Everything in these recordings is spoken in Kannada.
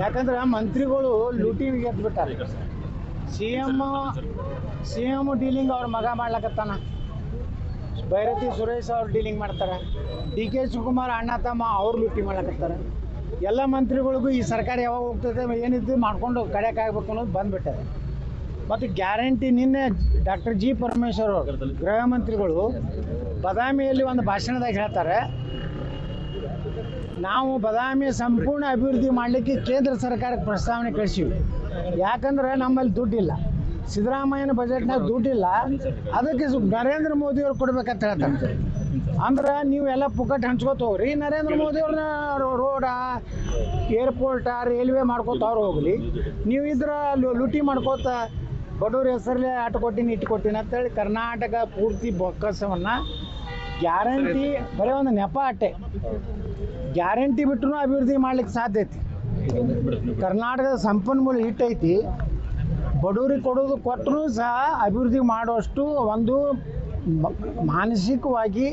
ಯಾಕಂದ್ರೆ ಮಂತ್ರಿಗಳು ಲೂಟಿಗೆ ಬಿಟ್ಟಾರೆ C M C M dealing ಅವ್ರ ಮಗ ಮಾಡ್ಲಕತ್ತಾನ. ಭೈರತಿ ಸುರೇಶ್ ಅವ್ರು ಡೀಲಿಂಗ್ ಮಾಡ್ತಾರೆ. ಡಿ ಕೆ ಶಿವಕುಮಾರ್ ಅಣ್ಣ ತಮ್ಮ ಅವ್ರು ಲೂಟಿ ಮಾಡ್ಲಕತ್ತಾರೆ. ಎಲ್ಲ ಮಂತ್ರಿಗಳಿಗೂ ಈ ಸರ್ಕಾರ ಯಾವಾಗ ಹೋಗ್ತದೆ ಏನಿದ್ದು ಮಾಡ್ಕೊಂಡು ಕಡೆಯಕ್ಕಾಗಬೇಕು ಆಗ್ಬೇಕು ಅನ್ನೋದು ಬಂದ್ಬಿಟ್ಟದೆ. ಮತ್ತು ಗ್ಯಾರಂಟಿ ನಿನ್ನೆ ಡಾಕ್ಟರ್ ಜಿ ಪರಮೇಶ್ವರ್ ಅವರು ಗೃಹ ಮಂತ್ರಿಗಳು ಬದಾಮಿಯಲ್ಲಿ ಒಂದು ಭಾಷಣದಾಗ ಹೇಳ್ತಾರೆ ನಾವು ಬದಾಮಿ ಸಂಪೂರ್ಣ ಅಭಿವೃದ್ಧಿ ಮಾಡಲಿಕ್ಕೆ ಕೇಂದ್ರ ಸರ್ಕಾರಕ್ಕೆ ಪ್ರಸ್ತಾವನೆ ಕಳಿಸಿವಿ. ಯಾಕಂದ್ರೆ ನಮ್ಮಲ್ಲಿ ದುಡ್ಡಿಲ್ಲ. ಸಿದ್ದರಾಮಯ್ಯನ ಬಜೆಟ್ನಾಗ ದುಡ್ಡಿಲ್ಲ. ಅದಕ್ಕೆ ನರೇಂದ್ರ ಮೋದಿ ಅವ್ರು ಕೊಡ್ಬೇಕಂತ ಹೇಳ್ತಾರೆ. ಅಂದ್ರೆ ನೀವೆಲ್ಲ ಪುಕ್ಕಟ್ ಹಂಚ್ಕೋತ ಹೋಗ್ರಿ. ನರೇಂದ್ರ ಮೋದಿ ಅವ್ರನ್ನ ರೋಡ ಏರ್ಪೋರ್ಟ ರೈಲ್ವೆ ಮಾಡ್ಕೋತ ಅವ್ರು ಹೋಗ್ಲಿ. ನೀವು ಇದ್ರ ಲೂಟಿ ಮಾಡ್ಕೋತ ಬಡವ್ರ ಹೆಸರಲ್ಲೇ ಆಟ ಕೊಟ್ಟಿನಿ ಇಟ್ಟು ಕೊಟ್ಟಿನಿ ಅಂತೇಳಿ ಕರ್ನಾಟಕ ಪೂರ್ತಿ ಬೊಕ್ಕಸವನ್ನು ಗ್ಯಾರಂಟಿ ಬರೀ ಒಂದು ನೆಪ ಅಟ್ಟೆ. ಗ್ಯಾರಂಟಿ ಬಿಟ್ಟರು ಅಭಿವೃದ್ಧಿ ಮಾಡ್ಲಿಕ್ಕೆ ಸಾಧ್ಯ ಐತಿ. ಕರ್ನಾಟಕದ ಸಂಪನ್ಮೂಲ ಹಿಟ್ಟೈತಿ ಬಡವರಿಗೆ ಕೊಡೋದು ಕೊಟ್ಟರು ಸಹ ಅಭಿವೃದ್ಧಿ ಮಾಡುವಷ್ಟು ಒಂದು ಮಾನಸಿಕವಾಗಿ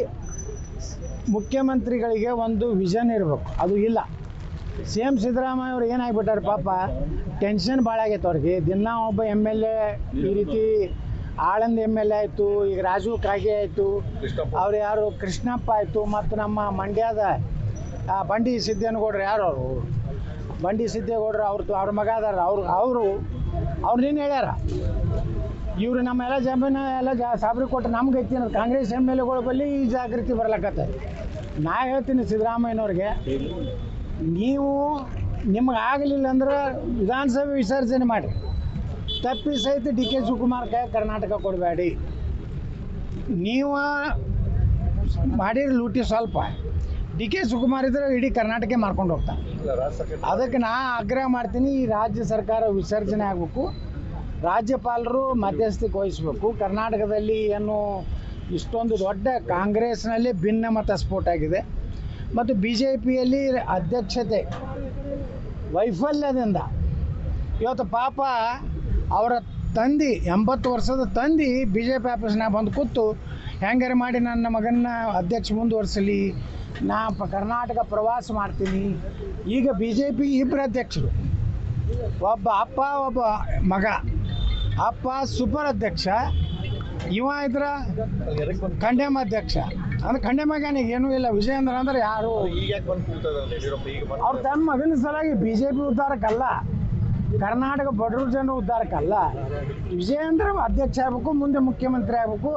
ಮುಖ್ಯಮಂತ್ರಿಗಳಿಗೆ ಒಂದು ವಿಷನ್ ಇರಬೇಕು. ಅದು ಇಲ್ಲ. ಸಿ ಎಂ ಸಿದ್ದರಾಮಯ್ಯ ಅವ್ರು ಏನಾಗ್ಬಿಟ್ಟಾರೆ ಪಾಪ ಟೆನ್ಷನ್ ಭಾಳ ಆಗೈತೆ ಅವ್ರಿಗೆ. ದಿನ ಒಬ್ಬ ಎಂ ಎಲ್ ಎ ಈ ರೀತಿ ಆಳಂದ ಎಂ ಎಲ್ ಎ ಆಯಿತು ಈಗ ರಾಜು ಕಾಗೆ ಆಯಿತು ಅವ್ರು ಯಾರು ಕೃಷ್ಣಪ್ಪ ಆಯಿತು ಮತ್ತು ನಮ್ಮ ಮಂಡ್ಯದ ಆ, ಬಂಡಿ ಸಿದ್ದೇನಗೌಡ್ರು ಯಾರು ಅವರು? ಬಂಡಿ ಸಿದ್ದೇಗೌಡ್ರು ಅವ್ರ ಅವ್ರ ಮಗ ಅದಾರ. ಅವ್ರು ಅವರು ಅವ್ರು ನೀನು ಹೇಳ್ಯಾರ. ಇವರು ನಮ್ಮ ಎಲ್ಲ ಜಮೀನು ಎಲ್ಲ ಜಾ ಸಾಬ್ರಿ ಕೊಟ್ಟು ನಮ್ಗೆ ಐತಿ ಕಾಂಗ್ರೆಸ್ ಎಂ ಎಲ್ ಎಗಳ ಬಳಿ ಈ ಜಾಗೃತಿ ಬರ್ಲಕತ್ತ. ನಾ ಹೇಳ್ತೀನಿ ಸಿದ್ದರಾಮಯ್ಯನವ್ರಿಗೆ ನೀವು ನಿಮ್ಗೆ ಆಗಲಿಲ್ಲ ಅಂದ್ರೆ ವಿಧಾನಸಭೆ ವಿಸರ್ಜನೆ ಮಾಡಿ ತಪ್ಪಿ ಸಹಿತ ಡಿ ಕೆ ಶಿವಕುಮಾರ್ ಕೈ ಕರ್ನಾಟಕ ಕೊಡಬೇಡಿ. ನೀವು ಮಾಡಿರಿ ಲೂಟಿ ಸ್ವಲ್ಪ. ಡಿ ಕೆ ಶಿವಕುಮಾರ್ ಇದ್ರೆ ಇಡೀ ಕರ್ನಾಟಕ ಮಾಡ್ಕೊಂಡು ಹೋಗ್ತಾನೆ ಅದಕ್ಕೆ ನಾ ಆಗ್ರಹ ಮಾಡ್ತೀನಿ ಈ ರಾಜ್ಯ ಸರ್ಕಾರ ವಿಸರ್ಜನೆ ಆಗಬೇಕು, ರಾಜ್ಯಪಾಲರು ಮಧ್ಯಸ್ಥಿಕೆ ವಹಿಸಬೇಕು. ಕರ್ನಾಟಕದಲ್ಲಿ ಏನು ಇಷ್ಟೊಂದು ದೊಡ್ಡ ಕಾಂಗ್ರೆಸ್ನಲ್ಲಿ ಭಿನ್ನ ಮತ ಸ್ಫೋಟ ಆಗಿದೆ. ಮತ್ತು ಬಿ ಜೆ ಪಿಯಲ್ಲಿ ಅಧ್ಯಕ್ಷತೆ ವೈಫಲ್ಯದಿಂದ ಇವತ್ತು ಪಾಪ ಅವರ ತಂದೆ, ಎಂಬತ್ತು ವರ್ಷದ ತಂದೆ ಬಿ ಜೆ ಪಿ ಆಫೀಸ್ನಾಗ ಬಂದು ಕೂತು ಹೆಂಗಾರೆ ಮಾಡಿ ನನ್ನ ಮಗನ ಅಧ್ಯಕ್ಷ ಮುಂದುವರಿಸಲಿ. ನಾ ಪ ಕರ್ನಾಟಕ ಪ್ರವಾಸ ಮಾಡ್ತೀನಿ. ಈಗ ಬಿ ಜೆ ಪಿ ಇಬ್ಬರು ಅಧ್ಯಕ್ಷರು. ಒಬ್ಬ ಅಪ್ಪ, ಒಬ್ಬ ಮಗ. ಅಪ್ಪ ಸೂಪರ್ ಅಧ್ಯಕ್ಷ. ಇವ ಇದ್ರ ಖಂಡೇಮ ಅಧ್ಯಕ್ಷ. ಅಂದ್ರೆ ಖಂಡೆಮಗನಿಗೆ ಏನೂ ಇಲ್ಲ. ವಿಜಯೇಂದ್ರ ಅಂದ್ರೆ ಯಾರು? ಅವ್ರ ತನ್ನ ಮಗನ ಸಲಾಗಿ ಬಿ ಜೆ ಪಿ ಉದ್ಧಾರಕ್ಕಲ್ಲ. ಕರ್ನಾಟಕ ಬಡವರು ಜನ ಉದ್ಧಾರಕ್ಕಲ್ಲ. ವಿಜಯೇಂದ್ರ ಅಧ್ಯಕ್ಷ ಆಗ್ಬೇಕು, ಮುಂದೆ ಮುಖ್ಯಮಂತ್ರಿ ಆಗ್ಬೇಕು.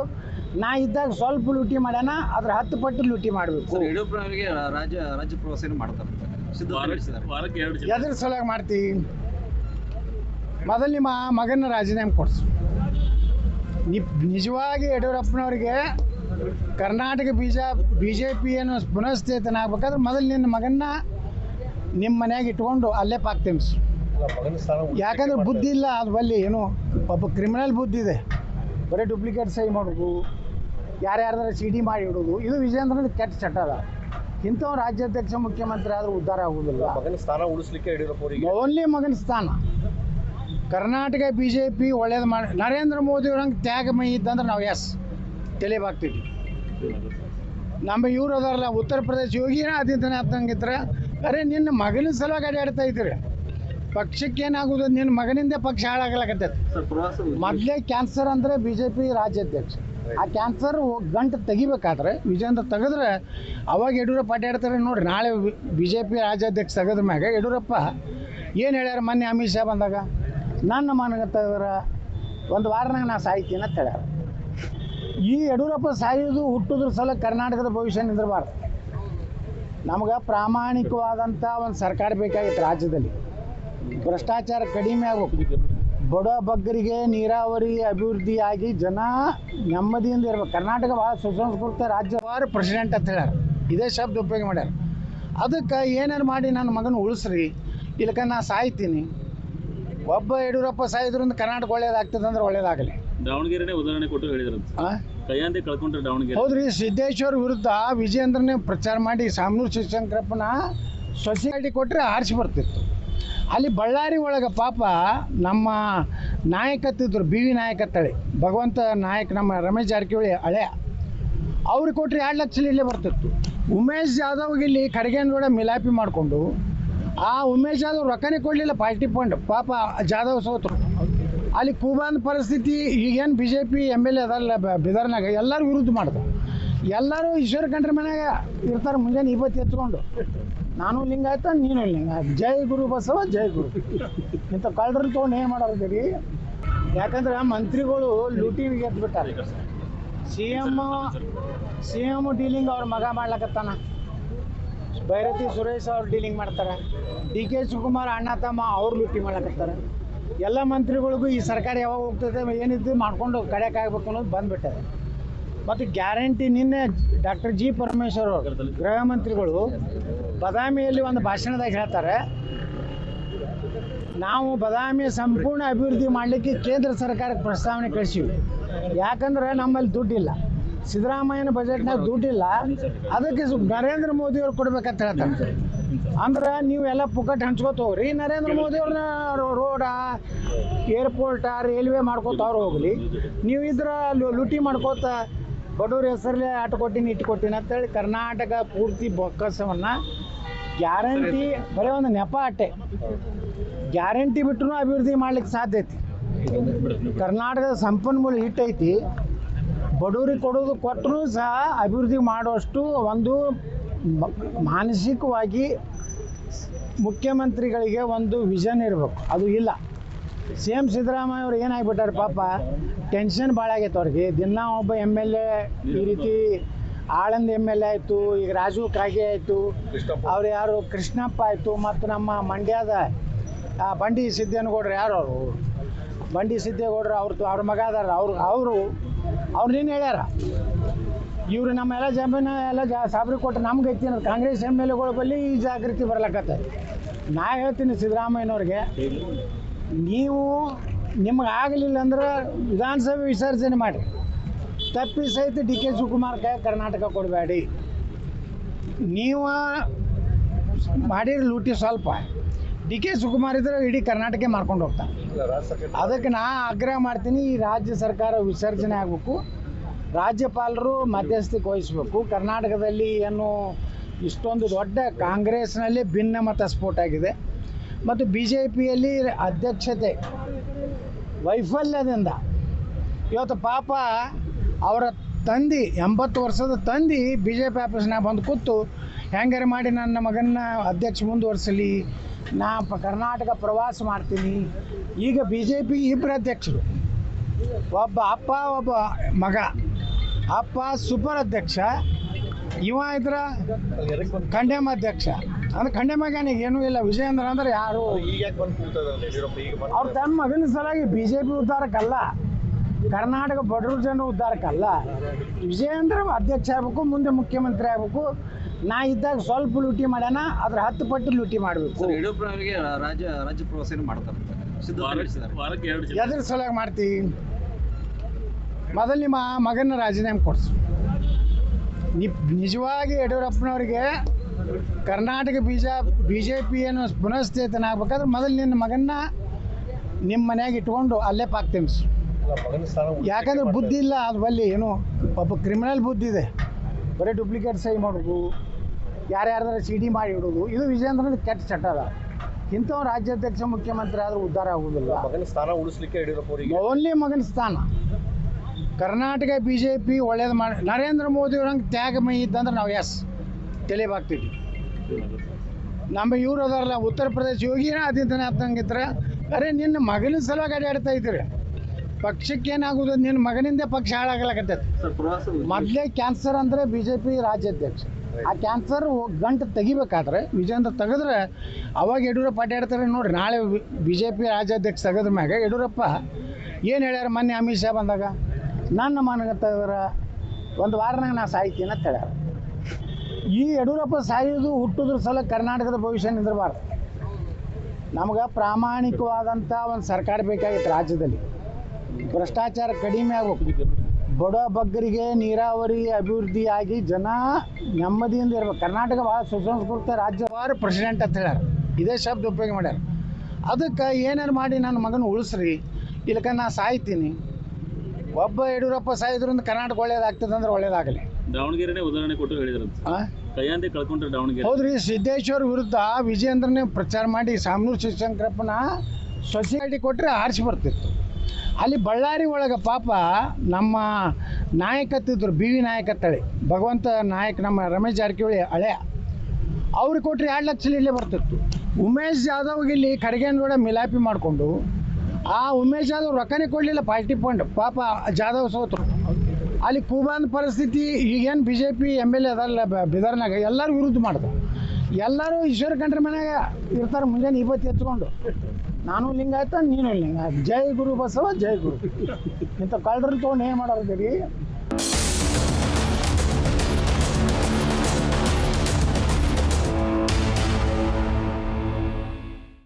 ನಾ ಇದ್ದಾಗ ಸ್ವಲ್ಪ ಲೂಟಿ ಮಾಡ್ಯಾನ ಅದ್ರ ಹತ್ತು ಪಟ್ಟು ಲೂಟಿ ಮಾಡಬೇಕು. ಸರ್ ಯಡಿಯೂರಪ್ಪ ಅವರಿಗೆ ರಾಜ್ಯ ರಾಜ್ಯ ಪ್ರವಾಸ ಮಾಡ್ತಾರೆ. ಸಿದ್ಧತೆ ನಡೆಸಿದ್ದಾರೆ. ವಾರಕ್ಕೆ ಎರಡು ಜನ. ಎದ್ರ ಸಲುವಾಗಿ ಮಾಡ್ತಿ. ಮೊದಲು ನಿಮ್ಮ ಮಗನ ರಾಜೀನಾಮೆ ಕೊಡ್ಸು. ನಿ ನಿಜವಾಗಿ ಯಡಿಯೂರಪ್ಪನವ್ರಿಗೆ ಕರ್ನಾಟಕ ಬೀಜ ಬಿ ಜೆ ಪಿ ಏನು ಪುನಃಸ್ಥೇತನ ಆಗ್ಬೇಕಾದ್ರೆ ಮೊದಲು ನಿನ್ನ ಮಗನ್ನ ನಿಮ್ಮ ಮನ್ಯಾಗ ಇಟ್ಕೊಂಡು ಅಲ್ಲೇ ಪಾಕ್ ಸರ್ ಯಾಕಂದ್ರೆ ಬುದ್ಧಿ ಇಲ್ಲ ಅದು ಬಲ್ಲಿ ಏನು ಒಬ್ಬ ಕ್ರಿಮಿನಲ್ ಬುದ್ಧಿ ಇದೆ. ಬರೀ ಡೂಪ್ಲಿಕೇಟ್ ಸಹಿ ಮಾಡೋದು ಯಾರ್ಯಾರ್ದಾರ ಸಿ ಡಿ ಮಾಡಿ ಇಡೋದು ಇದು ವಿಜೇಂದ್ರನ ಕೆಟ್ಟ ಚಟ ಅದ. ಇಂಥವ್ ರಾಜ್ಯಾಧ್ಯಕ್ಷ ಮುಖ್ಯಮಂತ್ರಿ ಆದರೂ ಉದ್ಧಾರ ಆಗೋದಿಲ್ಲ. ಮಗನ ಸ್ಥಾನ ಉಳಿಸ್ಲಿಕ್ಕೆ ಯಡಿಯೂರಪ್ಪ ಅವರಿಗೆ? ಓನ್ಲಿ ಮಗನ ಸ್ಥಾನ. ಕರ್ನಾಟಕ ಬಿ ಜೆ ಪಿ ಒಳ್ಳೇದು ಮಾಡಿ ನರೇಂದ್ರ ಮೋದಿ ಅವ್ರಂಗೆ ತ್ಯಾಗಮಯಿ ಇದ್ದಂದ್ರೆ ನಾವು ಎಸ್ ತಲೆಬಾಗ್ತೀವಿ ನಮ್ಮ ಇವ್ರು ಅದಾರಲ್ಲ ಉತ್ತರ ಪ್ರದೇಶ ಯೋಗಿನ ಆದಿತ್ಯನಾಥ್ ಹಂಗಿದ್ರೆ ಅರೆ ನಿನ್ನ ಮಗನ ಸಲುವಾಗಿ ಅಡ್ಡಾಡ್ತಾ ಇದ್ದೀರಿ. ಪಕ್ಷಕ್ಕೆ ಏನಾಗೋದು ನಿನ್ನ ಮಗನಿಂದ ಪಕ್ಷ ಹಾಳಾಗಲಕತ್ತೈತಿ. ಮೊದಲೇ ಕ್ಯಾನ್ಸರ್ ಅಂದರೆ ಬಿ ಜೆ ಪಿ ರಾಜ್ಯಾಧ್ಯಕ್ಷ ಆ ಕ್ಯಾನ್ಸರ್ ಗಂಟು ತೆಗಿಬೇಕಾದ್ರೆ ವಿಜೇಂದ್ರ ತೆಗೆದ್ರೆ ಅವಾಗ ಯಡಿಯೂರಪ್ಪ ಅಡ್ಡಾಡ್ತಾರೆ ನೋಡ್ರಿ ನಾಳೆ ಬಿ ಜೆ ಪಿ ರಾಜ್ಯಾಧ್ಯಕ್ಷ ತೆಗೆದ ಮ್ಯಾಗ ಯಡಿಯೂರಪ್ಪ ಏನು ಹೇಳ್ಯಾರ ಮೊನ್ನೆ ಅಮಿತ್ ಶಾ ಬಂದಾಗ? ನನ್ನ ಮನಗತ್ತವರ ಒಂದು ವಾರನಾಗ ನಾ ಸಾಯ್ತೀನಿ ಅಂತ ಹೇಳ್ಯಾರ. ಈ ಯಡಿಯೂರಪ್ಪ ಸಾಯೋದು ಹುಟ್ಟುದ್ರ ಸಲ ಕರ್ನಾಟಕದ ಭವಿಷ್ಯ ನಿಂದಿರಬಾರ್ದು. ನಮ್ಗೆ ಪ್ರಾಮಾಣಿಕವಾದಂಥ ಒಂದು ಸರ್ಕಾರ ಬೇಕಾಗಿತ್ತು ರಾಜ್ಯದಲ್ಲಿ. ಭ್ರಷ್ಟಾಚಾರ ಕಡಿಮೆ ಆಗಬೇಕು ಬಡ ಬಗ್ಗರಿಗೆ ನೀರಾವರಿ ಅಭಿವೃದ್ಧಿ ಆಗಿ ಜನ ನೆಮ್ಮದಿಯಿಂದ ಇರ್ಬೇಕು. ಕರ್ನಾಟಕ ಭಾಳ ಸುಸಂಸ್ಕೃತ ರಾಜ್ಯವಾರು ಪ್ರೆಸಿಡೆಂಟ್ ಅಂತ ಹೇಳ್ಯಾರ. ಇದೇ ಶಬ್ದ ಉಪಯೋಗ ಮಾಡ್ಯಾರ. ಅದಕ್ಕೆ ಏನೇನು ಮಾಡಿ ನನ್ನ ಮಗನ ಉಳಿಸ್ರಿ. ಇಲ್ಲಕ ನಾ ಸಾಯ್ತೀನಿ. ಒಬ್ಬ ಯಡಿಯೂರಪ್ಪ ಸಾಯಿದ್ರಿಂದ ಕರ್ನಾಟಕ ಒಳ್ಳೇದಾಗ್ತದೆ ಅಂದ್ರೆ ಒಳ್ಳೇದಾಗಲಿ ದಾವಣಗೆರೆನೇ ಉದಾಹರಣೆ ಕೊಟ್ಟು ಹೇಳಿದ್ರಂತೆ. ಕೈಯಾಂದೆ ಕಳ್ಕೊಂಡ್ರೆ ದಾವಣಗೆರೆ. ಹೌದ್ರಿ ಸಿದ್ದೇಶ್ವರ್ ವಿರುದ್ಧ ವಿಜಯೇಂದ್ರನೇ ಪ್ರಚಾರ ಮಾಡಿ ಸಾಮನೂರು ಶಿವಶಂಕರಪ್ಪನ ಸೊಸೈಟಿ ಕೊಟ್ಟರೆ ಆರಿಸಿ ಬರ್ತಿತ್ತು. ಅಲ್ಲಿ ಬಳ್ಳಾರಿ ಒಳಗೆ ಪಾಪ ನಮ್ಮ ನಾಯಕತ್ತಿದ್ರು ಬಿ ವಿ ನಾಯಕತ್ತಳಿ. ಭಗವಂತ ನಾಯಕ್ ನಮ್ಮ ರಮೇಶ್ ಜಾರಕಿಹೊಳಿ ಹಳೆಯ ಅವ್ರಿಗೆ ಕೊಟ್ಟರೆ ಎರಡು ಲಕ್ಷ ಇಲ್ಲೇ ಬರ್ತಿತ್ತು. ಉಮೇಶ್ ಜಾಧವ್ಗೆ ಇಲ್ಲಿ ಖಡ್ಗೇನಗೌಡ ಮಿಲಾಪಿ ಮಾಡಿಕೊಂಡು, ಆ ಉಮೇಶ್ ಜಾಧವ್ ರೊಕ್ಕನೇ ಕೊಡಲಿಲ್ಲ ಪಾರ್ಟಿ ಫಂಡ್. ಪಾಪ ಜಾಧವ್ ಸೋತರು. ಅಲ್ಲಿ ಕೂಬಾನ್ ಪರಿಸ್ಥಿತಿ, ಈಗೇನು B J P M L A ಅದಲ್ಲ ಬಿದರ್ನಾಗ, ಎಲ್ಲರೂ ವಿರುದ್ಧ ಮಾಡಿದ್ರು ಎಲ್ಲರೂ ಈಶ್ವರ ಕಂಡ್ರ ಮನ್ಯಾಗ ಇರ್ತಾರೆ ಮುಂಜಾನೆ ಇವತ್ತು ಎತ್ಕೊಂಡು. ನಾನು ಲಿಂಗಾಯತ, ನೀನು ಲಿಂಗಾಯತ. ಜೈ ಗುರು ಬಸವ, ಜೈ ಗುರು. ಇಂಥ ಕಳ್ಳರು ತೊಗೊಂಡು ಏನು ಮಾಡೋದಿರಿ ಯಾಕಂದ್ರೆ ಮಂತ್ರಿಗಳು ಲೂಟಿಗೆ ಎದ್ಬಿಟ್ಟಾರೆ C M C M dealing ಅವ್ರ ಮಗ ಮಾಡ್ಲಕತ್ತಾನ. ಭೈರತಿ ಸುರೇಶ್ ಅವ್ರು ಡೀಲಿಂಗ್ ಮಾಡ್ತಾರೆ. ಡಿ ಕೆ ಶಿವಕುಮಾರ್ ಅಣ್ಣ, ತಮ್ಮ ಅವ್ರು ಲೂಟಿ ಮಾಡ್ಲಕತ್ತಾರೆ. ಎಲ್ಲ ಮಂತ್ರಿಗಳಿಗೂ ಈ ಸರ್ಕಾರ ಯಾವಾಗ ಹೋಗ್ತದೆ ಏನಿದ್ದು ಮಾಡ್ಕೊಂಡು ಕಡೆಗೆ ಆಗ್ಬೇಕು ಅನ್ನೋದು ಬಂದ್ಬಿಟ್ಟಿದೆ. ಮತ್ತು ಗ್ಯಾರಂಟಿ ನಿನ್ನೆ ಡಾಕ್ಟರ್ ಜಿ ಪರಮೇಶ್ವರ್ ಅವರು, ಗೃಹ ಮಂತ್ರಿಗಳು ಬದಾಮಿಯಲ್ಲಿ ಒಂದು ಭಾಷಣದಾಗ ಹೇಳ್ತಾರೆ, ನಾವು ಬದಾಮಿ ಸಂಪೂರ್ಣ ಅಭಿವೃದ್ಧಿ ಮಾಡಲಿಕ್ಕೆ ಕೇಂದ್ರ ಸರ್ಕಾರಕ್ಕೆ ಪ್ರಸ್ತಾವನೆ ಕಳಿಸಿವಿ. ಯಾಕಂದ್ರೆ ನಮ್ಮಲ್ಲಿ ದುಡ್ಡಿಲ್ಲ. ಸಿದ್ದರಾಮಯ್ಯನ ಬಜೆಟ್ನಾಗ ದುಡ್ಡಿಲ್ಲ. ಅದಕ್ಕೆ ನರೇಂದ್ರ ಮೋದಿ ಅವ್ರು ಕೊಡ್ಬೇಕಂತ ಹೇಳ್ತಾರೆ. ಅಂದ್ರೆ ನೀವೆಲ್ಲ ಪುಕ್ಕಟ್ ಹಂಚ್ಕೋತ ಹೋಗ್ರಿ. ನರೇಂದ್ರ ಮೋದಿ ಅವ್ರನ್ನ ರೋಡ, ಏರ್ಪೋರ್ಟ, ರೈಲ್ವೆ ಮಾಡ್ಕೋತ ಅವ್ರು ಹೋಗ್ಲಿ. ನೀವು ಇದ್ರ ಲೂಟಿ ಮಾಡ್ಕೋತ ಬಡವ್ರ ಹೆಸರಲ್ಲೇ ಆಟ ಕೊಟ್ಟಿನಿ, ಇಟ್ಟು ಕೊಟ್ಟಿನಿ ಅಂತೇಳಿ ಕರ್ನಾಟಕ ಪೂರ್ತಿ ಬೊಕ್ಕಸವನ್ನು ಗ್ಯಾರಂಟಿ ಬರೀ ಒಂದು ನೆಪ ಅಟ್ಟೆ. ಗ್ಯಾರಂಟಿ ಬಿಟ್ಟರು ಅಭಿವೃದ್ಧಿ ಮಾಡ್ಲಿಕ್ಕೆ ಸಾಧ್ಯ ಐತಿ. ಕರ್ನಾಟಕದ ಸಂಪನ್ಮೂಲ ಹಿಟ್ಟೈತಿ. ಬಡವರಿಗೆ ಕೊಡೋದು ಕೊಟ್ಟರು ಸಹ ಅಭಿವೃದ್ಧಿ ಮಾಡುವಷ್ಟು ಒಂದು ಮಾನಸಿಕವಾಗಿ ಮುಖ್ಯಮಂತ್ರಿಗಳಿಗೆ ಒಂದು ವಿಷನ್ ಇರಬೇಕು. ಅದು ಇಲ್ಲ. ಸಿ ಎಂ ಸಿದ್ದರಾಮಯ್ಯ ಅವ್ರು ಏನಾಗ್ಬಿಟ್ಟಾರೆ ಪಾಪ ಟೆನ್ಷನ್ ಭಾಳ ಆಗೈತೆ ಅವ್ರಿಗೆ. ದಿನ ಒಬ್ಬ ಎಂ ಎಲ್ ಎ ಈ ರೀತಿ ಆಳಂದ್ ಎಂ ಎಲ್ ಎ ಆಯಿತು ಈಗ ರಾಜು ಕಾಗೆ ಆಯಿತು ಅವ್ರು ಯಾರು? ಕೃಷ್ಣಪ್ಪ ಆಯಿತು ಮತ್ತು ನಮ್ಮ ಮಂಡ್ಯದ ಬಂಡಿ ಸಿದ್ದೇನಗೌಡ್ರು ಯಾರು ಅವರು? ಬಂಡಿ ಸಿದ್ದೇಗೌಡ್ರು ಅವ್ರ ಅವ್ರ ಮಗ ಅದಾರ. ಅವ್ರು ಅವರು ಅವ್ರು ನೀನು ಹೇಳ್ಯಾರ? ಇವರು ನಮ್ಮೆಲ್ಲ ಜಮೀನು ಎಲ್ಲ ಜಾ ಸಾಬ್ರಿ ಕೊಟ್ಟು ನಮ್ಗೆ ಐತಿ ಅನ್ನೋದು. ಕಾಂಗ್ರೆಸ್ ಎಂ ಎಲ್ ಎಗಳ ಬಳಿ ಈ ಜಾಗೃತಿ ಬರ್ಲಾಕತ್ತ. ನಾ ಹೇಳ್ತೀನಿ ಸಿದ್ದರಾಮಯ್ಯನವ್ರಿಗೆ ನೀವು ನಿಮ್ಗೆ ಆಗಲಿಲ್ಲ ಅಂದ್ರೆ ವಿಧಾನಸಭೆ ವಿಸರ್ಜನೆ ಮಾಡಿ ತಪ್ಪಿ ಸಹಿತ ಡಿ ಕೆ ಶಿವಕುಮಾರ್ ಕೈ ಕರ್ನಾಟಕ ಕೊಡಬೇಡಿ. ನೀವು ಮಾಡಿರಿ ಲೂಟಿ ಸ್ವಲ್ಪ. ಡಿ ಕೆ ಶಿವಕುಮಾರ್ ಇದ್ರೆ ಇಡೀ ಕರ್ನಾಟಕ ಮಾಡ್ಕೊಂಡು ಹೋಗ್ತಾನೆ. ಅದಕ್ಕೆ ನಾ ಆಗ್ರಹ ಮಾಡ್ತೀನಿ, ಈ ರಾಜ್ಯ ಸರ್ಕಾರ ವಿಸರ್ಜನೆ ಆಗಬೇಕು. ರಾಜ್ಯಪಾಲರು ಮಧ್ಯಸ್ಥಿಕೆ ವಹಿಸಬೇಕು. ಕರ್ನಾಟಕದಲ್ಲಿ ಏನು ಇಷ್ಟೊಂದು ದೊಡ್ಡ ಕಾಂಗ್ರೆಸ್ನಲ್ಲಿ ಭಿನ್ನ ಮತ ಸ್ಫೋಟ ಆಗಿದೆ. ಮತ್ತು ಬಿ ಜೆ ಪಿಯಲ್ಲಿ ಅಧ್ಯಕ್ಷತೆ ವೈಫಲ್ಯದಿಂದ. ಇವತ್ತು ಪಾಪ ಅವರ ತಂದೆ ಎಂಬತ್ತು ವರ್ಷದ ತಂದೆ ಬಿ ಜೆ ಪಿ ಆಫೀಸ್ನಾಗ ಬಂದು ಕೂತು ಹೆಂಗಾರೆ ಮಾಡಿ ನನ್ನ ಮಗನ ಅಧ್ಯಕ್ಷ ಮುಂದುವರಿಸಲಿ? ನಾ ಪ ಕರ್ನಾಟಕ ಪ್ರವಾಸ ಮಾಡ್ತೀನಿ. ಈಗ ಬಿ ಜೆ ಪಿ ಇಬ್ಬರು ಅಧ್ಯಕ್ಷರು. ಒಬ್ಬ ಅಪ್ಪ ಒಬ್ಬ ಮಗ. ಅಪ್ಪ ಸೂಪರ್ ಅಧ್ಯಕ್ಷ ಇವ ಇದ್ರ ಖಂಡೆಮ ಅಧ್ಯಕ್ಷ. ಅಂದ್ರೆ ಖಂಡೆಮಗನಿಗೆ ಏನೂ ಇಲ್ಲ. ವಿಜಯೇಂದ್ರ ಅಂದ್ರೆ ಯಾರು? ಅವ್ರು ತಮ್ಮ ಮಗನ ಸಲಾಗಿ ಬಿ ಜೆ ಪಿ ಉದ್ಧಾರಕ್ಕಲ್ಲ. ಕರ್ನಾಟಕ ಬಡವ್ರ ಜನ ಉದ್ಧಾರಕ್ಕಲ್ಲ ವಿಜಯೇಂದ್ರ ಅಧ್ಯಕ್ಷ ಆಗ್ಬೇಕು ಮುಂದೆ ಮುಖ್ಯಮಂತ್ರಿ ಆಗ್ಬೇಕು. ನಾ ಇದ್ದಾಗ ಸ್ವಲ್ಪ ಲೂಟಿ ಮಾಡೋಣ ಅದ್ರ ಹತ್ತು ಪಟ್ಟು ಲೂಟಿ ಮಾಡಬೇಕು. ರಾಜ್ಯ ರಾಜ್ಯ ವಾರಕ್ಕೆ ಎದ್ರ ಸಲುವಾಗಿ ಮಾಡ್ತೀವಿ ಮೊದಲು ನಿಮ್ಮ ಮಗನ ರಾಜೀನಾಮೆ ಕೊಡಿಸು. ನಿ ನಿಜವಾಗಿ ಯಡಿಯೂರಪ್ಪನವ್ರಿಗೆ ಕರ್ನಾಟಕ ಬೀಜ ಬಿ ಜೆ ಪಿ ಏನು ಪುನಃಸ್ಥೇತನ ಆಗ್ಬೇಕಾದ್ರೆ ಮೊದಲು ನಿನ್ನ ಮಗನ್ನ ನಿಮ್ಮ ಮನ್ಯಾಗ ಇಟ್ಕೊಂಡು ಅಲ್ಲೇ ಪಾಕ್ ಯಾಕಂದ್ರೆ ಬುದ್ಧಿ ಇಲ್ಲ ಅದು ಬಲ್ಲಿ ಏನು ಒಬ್ಬ ಕ್ರಿಮಿನಲ್ ಬುದ್ಧಿ ಇದೆ. ಬರೀ ಡೂಪ್ಲಿಕೇಟ್ ಸಹಿ ಮಾಡೋದು ಯಾರ್ಯಾರ್ದಾರ ಸಿ ಡಿ ಮಾಡಿ ಇಡೋದು ಇದು ವಿಜೇಂದ್ರನ ಕೆಟ್ಟ ಚಟ ಅದ. ಇಂಥವ್ ರಾಜ್ಯಾಧ್ಯಕ್ಷ ಮುಖ್ಯಮಂತ್ರಿ ಆದರೂ ಉದ್ಧಾರ ಆಗುವುದಿಲ್ಲ ಮಗನ ಸ್ಥಾನ ಉಳಿಸ್ಲಿಕ್ಕೆ ಯಡಿಯೂರಪ್ಪ ಅವರಿಗೆ ಓನ್ಲಿ ಮಗನ ಸ್ಥಾನ. ಕರ್ನಾಟಕ ಬಿ ಜೆ ಪಿ ಒಳ್ಳೇದು ಮಾಡಿ ನರೇಂದ್ರ ಮೋದಿ ಅವ್ರಂಗೆ ತ್ಯಾಗಮಯಿ ಇದ್ದಂದ್ರೆ ನಾವು ಎಸ್ ತಲೆಬಾಗ್ತಿದ್ವಿ. ನಮ್ಮ ಇವ್ರು ಅದಾರಲ್ಲ ಉತ್ತರ ಪ್ರದೇಶ ಯೋಗಿನ ಆದಿತ್ಯನಾಥಂಗಿದ್ರೆ ಅರೆ ನಿನ್ನ ಮಗನ ಸಲುವಾಗಿ ಅಡ್ಡಾಡ್ತಾ ಇದ್ದೀರಿ. ಪಕ್ಷಕ್ಕೆ ಏನಾಗುವುದು ನಿನ್ನ ಮಗನಿಂದ ಪಕ್ಷ ಹಾಳಾಗ್ಲಕತ್ತೈತೆ ಮೊದ್ಲೇ ಪ್ರವಾಸ ಮೊದಲೇ ಕ್ಯಾನ್ಸರ್ ಅಂದರೆ ಬಿ ಜೆ ಪಿ ರಾಜ್ಯಾಧ್ಯಕ್ಷ. ಆ ಕ್ಯಾನ್ಸರ್ ಗಂಟು ತೆಗಿಬೇಕಾದ್ರೆ ವಿಜೇಂದ್ರ ತೆಗೆದ್ರೆ ಅವಾಗ ಯಡಿಯೂರಪ್ಪ ಅಡ್ಡಾಡ್ತಾರೆ ನೋಡ್ರಿ ನಾಳೆ ಬಿ ಜೆ ಪಿ ರಾಜ್ಯಾಧ್ಯಕ್ಷ ತೆಗೆದ್ರ ಮ್ಯಾಗ ಯಡಿಯೂರಪ್ಪ ಏನು ಹೇಳ್ಯಾರ ಮೊನ್ನೆ ಅಮಿತ್ ಶಾ ಬಂದಾಗ? ನನ್ನ ಮನಗೆ ತೆಗೆದ್ರ ಒಂದು ವಾರನಾಗ ನಾ ಸಾಯ್ತೀನಿ ಅಂತ ಹೇಳ್ಯಾರ. ಈ ಯಡಿಯೂರಪ್ಪ ಸಾಯೋದು ಹುಟ್ಟುದ್ರ ಸಲ ಕರ್ನಾಟಕದ ಭವಿಷ್ಯ ನಿಂದಿರಬಾರ್ದು. ನಮ್ಗೆ ಪ್ರಾಮಾಣಿಕವಾದಂಥ ಒಂದು ಸರ್ಕಾರ ಬೇಕಾಗಿತ್ತು ರಾಜ್ಯದಲ್ಲಿ. ಭ್ರಷ್ಟಾಚಾರ ಕಡಿಮೆ ಆಗ್ಬೇಕು ಬಡ ಬಗ್ಗರಿಗೆ ನೀರಾವರಿ ಅಭಿವೃದ್ಧಿ ಆಗಿ ಜನ ನೆಮ್ಮದಿಯಿಂದ ಇರ್ಬೇಕು. ಕರ್ನಾಟಕ ಭಾಳ ಸುಸಂಸ್ಕೃತ ರಾಜ್ಯವಾರು ಪ್ರೆಸಿಡೆಂಟ್ ಅಂತ ಹೇಳ್ಯಾರ. ಇದೇ ಶಬ್ದ ಉಪಯೋಗ ಮಾಡ್ಯಾರ. ಅದಕ್ಕೆ ಏನೇನು ಮಾಡಿ ನನ್ನ ಮಗನ ಉಳಿಸ್ರಿ. ಇಲ್ಲಕ ನಾ ಸಾಯ್ತೀನಿ. ಒಬ್ಬ ಯಡಿಯೂರಪ್ಪ ಸಾಯಿದ್ರಿಂದ ಕರ್ನಾಟಕ ಒಳ್ಳೇದಾಗ್ತದೆ ಅಂದ್ರೆ ಒಳ್ಳೇದಾಗಲಿ. ದಾವಣಗೆರೆನೇ ಉದಾಹರಣೆ ಕೊಟ್ಟು ಹೇಳಿದ್ರಂತೆ. ಕಳ್ಕೊಂಡ್ರೆ ದಾವಣಗೆರೆ. ಹೌದ್ರಿ ಸಿದ್ದೇಶ್ವರ ವಿರುದ್ಧ ವಿಜಯೇಂದ್ರನೇ ಪ್ರಚಾರ ಮಾಡಿ ಸಾಮನೂರು ಶಿವಶಂಕರಪ್ಪನ ಸೊಸೈಟಿ ಕೊಟ್ಟರೆ ಆರಿಸಿ ಬರ್ತಿತ್ತು. ಅಲ್ಲಿ ಬಳ್ಳಾರಿ ಒಳಗೆ ಪಾಪ ನಮ್ಮ ನಾಯಕತ್ತಿದ್ರು ಬಿ ವಿ ನಾಯಕತ್ತಳಿ, ಭಗವಂತ ನಾಯಕ್ ನಮ್ಮ ರಮೇಶ್ ಜಾರಕಿಹೊಳಿ ಹಳೆಯ ಅವ್ರಿಗೆ ಕೊಟ್ಟರೆ ಎರಡು ಲಕ್ಷ ಇಲ್ಲೇ ಬರ್ತಿತ್ತು. ಉಮೇಶ್ ಜಾಧವ್ಗೆ ಇಲ್ಲಿ ಖರ್ಗೇನಗೌಡ ಮಿಲಾಪಿ ಮಾಡಿಕೊಂಡು, ಆ ಉಮೇಶ್ ಜಾಧವ್ ರೊಕ್ಕನೇ ಕೊಡಲಿಲ್ಲ ಪಾರ್ಟಿ ಫಂಡ್. ಪಾಪ ಜಾಧವ್ ಸೋತರು. ಅಲ್ಲಿ ಕೂಬಾನ್ ಪರಿಸ್ಥಿತಿ, ಈಗೇನು B J P M L A ಅದಲ್ಲ ಬಿದರ್ನಾಗ ಎಲ್ಲರೂ ವಿರುದ್ಧ ಮಾಡಿದ್ರು ಎಲ್ಲರೂ ಈಶ್ವರ ಕಂಡ್ರ ಮನೆಯಾಗ ಇರ್ತಾರೆ ಮುಂಜಾನೆ ಇವತ್ತು ಎತ್ಕೊಂಡು. ನಾನು ಲಿಂಗಾಯತ ನೀನು ಲಿಂಗಾಯತ. ಜೈ ಗುರು ಬಸವ ಜೈ ಗುರು. ಇಂಥ ಕಳ್ಳರನ್ನ ತೊಗೊಂಡು ಏನು ಮಾಡೋದಿರಿ